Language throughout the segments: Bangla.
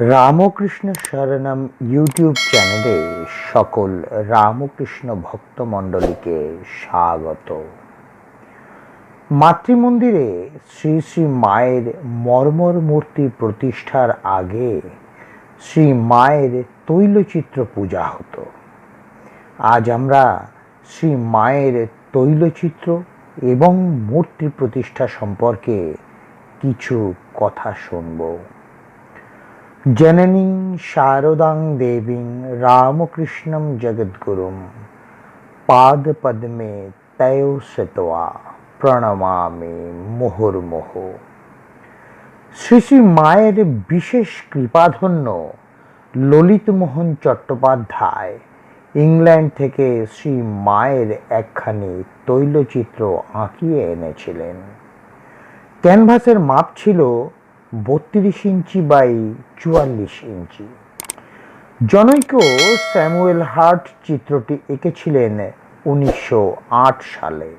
রামকৃষ্ণ শরণম ইউটিউব চ্যানেলে সকল রামকৃষ্ণ ভক্তমণ্ডলীকে স্বাগত। মাতৃমন্দিরে শ্রী শ্রী মায়ের মর্মর মূর্তি প্রতিষ্ঠার আগে শ্রী মায়ের তৈলচিত্র পূজা হতো। আজ আমরা শ্রী মায়ের তৈলচিত্র এবং মূর্তি প্রতিষ্ঠা সম্পর্কে কিছু কথা শুনব। জননীং শারদাং দেবীং রামকৃষ্ণম জগদ্গুরুম। পাদপদ্মে তয় সতবা প্রণমামি মুহুর্মুহ। শ্রী শ্রী মায়ের বিশেষ কৃপাধন্য ললিতমোহন চট্টোপাধ্যায়, ইংল্যান্ড থেকে শ্রী মায়ের একখানি তৈলচিত্র আঁকিয়ে এনেছিলেন। ক্যানভাসের মাপ ছিল বত্রিশ ইঞ্চি বাই চুয়াল্লিশ ইঞ্চি। জনৈক স্যামুয়েল হার্ট চিত্রটি এঁকেছিলেন উনিশশো আট সালে।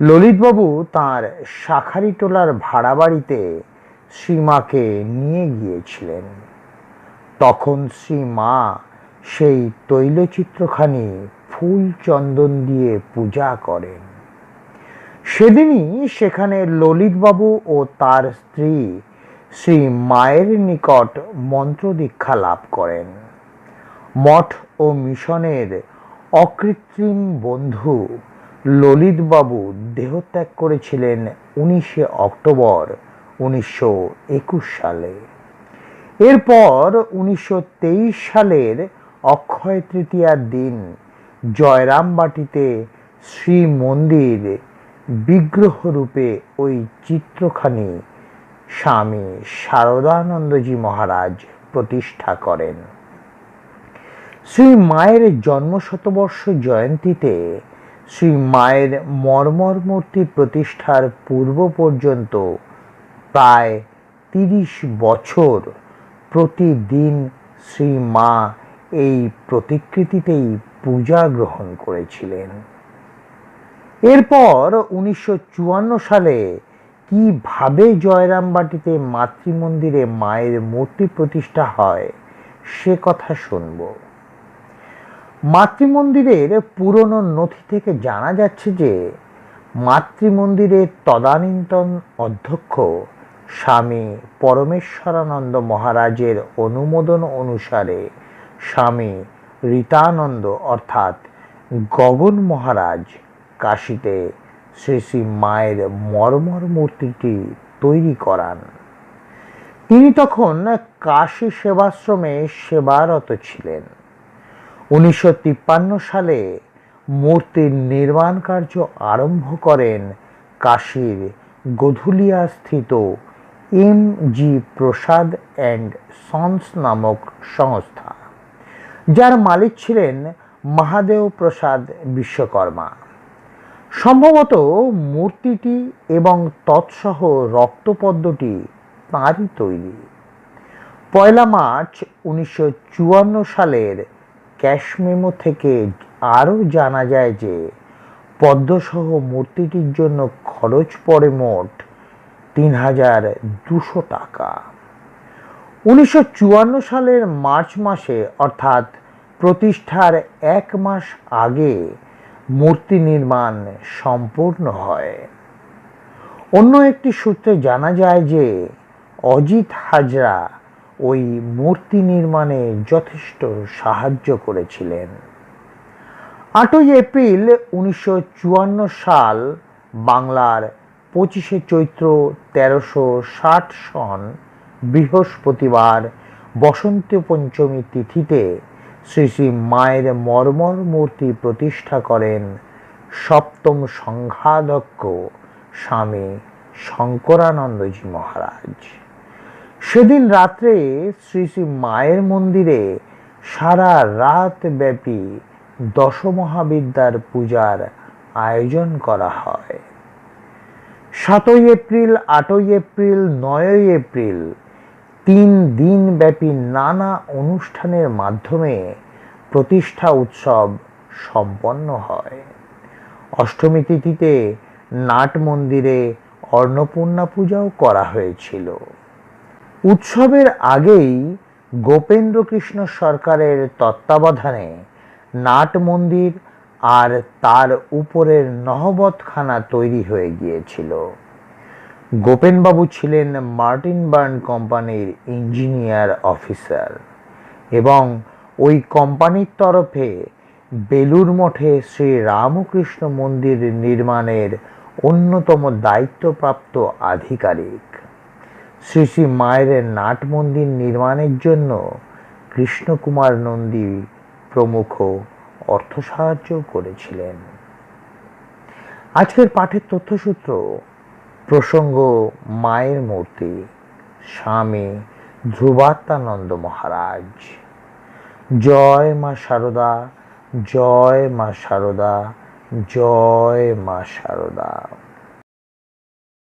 ললিতবাবু তাঁর শাখারিটোলার ভাড়া বাড়িতে শ্রীমাকে নিয়ে গিয়েছিলেন। তখন শ্রীমা সেই তৈলচিত্রখানি ফুল চন্দন দিয়ে পূজা করেন। সেদিনই সেখানে ললিতবাবু ও তার স্ত্রী শ্রী মায়ের নিকট মন্ত্র দীক্ষা লাভ করেন। মঠ ও মিশনের অকৃত্রিম বন্ধু ললিতবাবু দেহত্যাগ করেছিলেন উনিশে অক্টোবর উনিশশো একুশ সালে। এরপর উনিশশো তেইশ সালের অক্ষয় তৃতীয়ার দিন জয়রামবাটিতে শ্রী মন্দির বিগ্রহরূপে ওই চিত্রখানি স্বামী শারদানন্দজি মহারাজ প্রতিষ্ঠা করেন। শ্রী মায়ের জন্মশতবর্ষ জয়ন্তীতে শ্রী মায়ের মর্মর মূর্তি প্রতিষ্ঠার পূর্ব পর্যন্ত প্রায় তিরিশ বছর প্রতিদিন শ্রী মা এই প্রতিকৃতিতেই পূজা গ্রহণ করেছিলেন। এরপর উনিশশো চুয়ান্ন সালে কীভাবে জয়রামবাটিতে মাতৃমন্দিরে মায়ের মূর্তি প্রতিষ্ঠা হয়, সে কথা শুনব। মাতৃমন্দিরের পুরনো নথি থেকে জানা যাচ্ছে যে মাতৃমন্দিরের তদানীন্তন অধ্যক্ষ স্বামী পরমেশ্বরানন্দ মহারাজের অনুমোদন অনুসারে স্বামী রীতানন্দ অর্থাৎ গগন মহারাজ কাশিতে শ্রী শ্রী মায়ের মর্মর মূর্তিটি তৈরি করান। তিনি তখন কাশী সেবাশ্রমে সেবারত ছিলেন। উনিশশো সালে মূর্তির নির্মাণ কার্য আরম্ভ করেন কাশীর গধুলিয়া স্থিত M G Prasad and sons নামক সংস্থা, যার মালিক ছিলেন মহাদেব প্রসাদ বিশ্বকর্মা। সম্ভবত মূর্তিটি এবং তৎসহ রক্তপদ্মটি তাঁরই তৈরি। পয়লা মার্চ উনিশশো চুয়ান্ন সালের ক্যাশমেমো থেকে আরও জানা যায় যে পদ্মসহ মূর্তিটির জন্য খরচ পড়ে মোট তিন হাজার দুশো টাকা। উনিশশো চুয়ান্ন সালের মার্চ মাসে অর্থাৎ প্রতিষ্ঠার এক মাস আগে মূর্তি নির্মাণ সম্পূর্ণ হয়। অন্য একটি সূত্রে জানা যায় যে, অজিত হাজরা ওই মূর্তি নির্মাণে যথেষ্ট সাহায্য করেছিলেন। আটই এপ্রিল উনিশশো চুয়ান্ন সাল বাংলার পঁচিশে চৈত্র তেরোশো ষাট সন বৃহস্পতিবার বসন্ত পঞ্চমী তিথিতে শ্রী শ্রী মায়ের মর্মর মূর্তি প্রতিষ্ঠা করেন সপ্তম সংঘাধ্যক্ষ স্বামী শঙ্করানন্দজি মহারাজ। সেদিন রাত্রে শ্রী শ্রী মায়ের মন্দিরে সারা রাত ব্যাপী দশমহাবিদ্যার পূজার আয়োজন করা হয়। সাতই এপ্রিল, আটই এপ্রিল, নয়ই এপ্রিল তিন দিন ব্যাপী নানা অনুষ্ঠানের মাধ্যমে প্রতিষ্ঠা উৎসব সম্পন্ন হয়। অষ্টমী তিথিতে নাট মন্দিরে অন্নপূর্ণা পূজাও করা হয়েছিল। উৎসবের আগেই গোপেন্দ্র কৃষ্ণ সরকারের তত্ত্বাবধানে নাট মন্দির আর তার উপরের নহবতখানা তৈরি হয়ে গিয়েছিল। গোপেনবাবু ছিলেন মার্টিন বার্ন কোম্পানির ইঞ্জিনিয়ার অফিসার এবং ওই কোম্পানির তরফে বেলুর মঠে শ্রী রামকৃষ্ণ মন্দির নির্মাণের অন্যতম দায়িত্বপ্রাপ্ত আধিকারিক। শ্রী শ্রী মায়ের নাট মন্দির নির্মাণের জন্য কৃষ্ণকুমার নন্দী প্রমুখ অর্থ সাহায্য করেছিলেন। আজকের পাঠের তথ্যসূত্র প্রসঙ্গ, মায়ের মূর্তি, স্বামী ধ্রুবাত্মানন্দ মহারাজ। জয় মা শারদা জয় মা শারদা জয় মা শারদা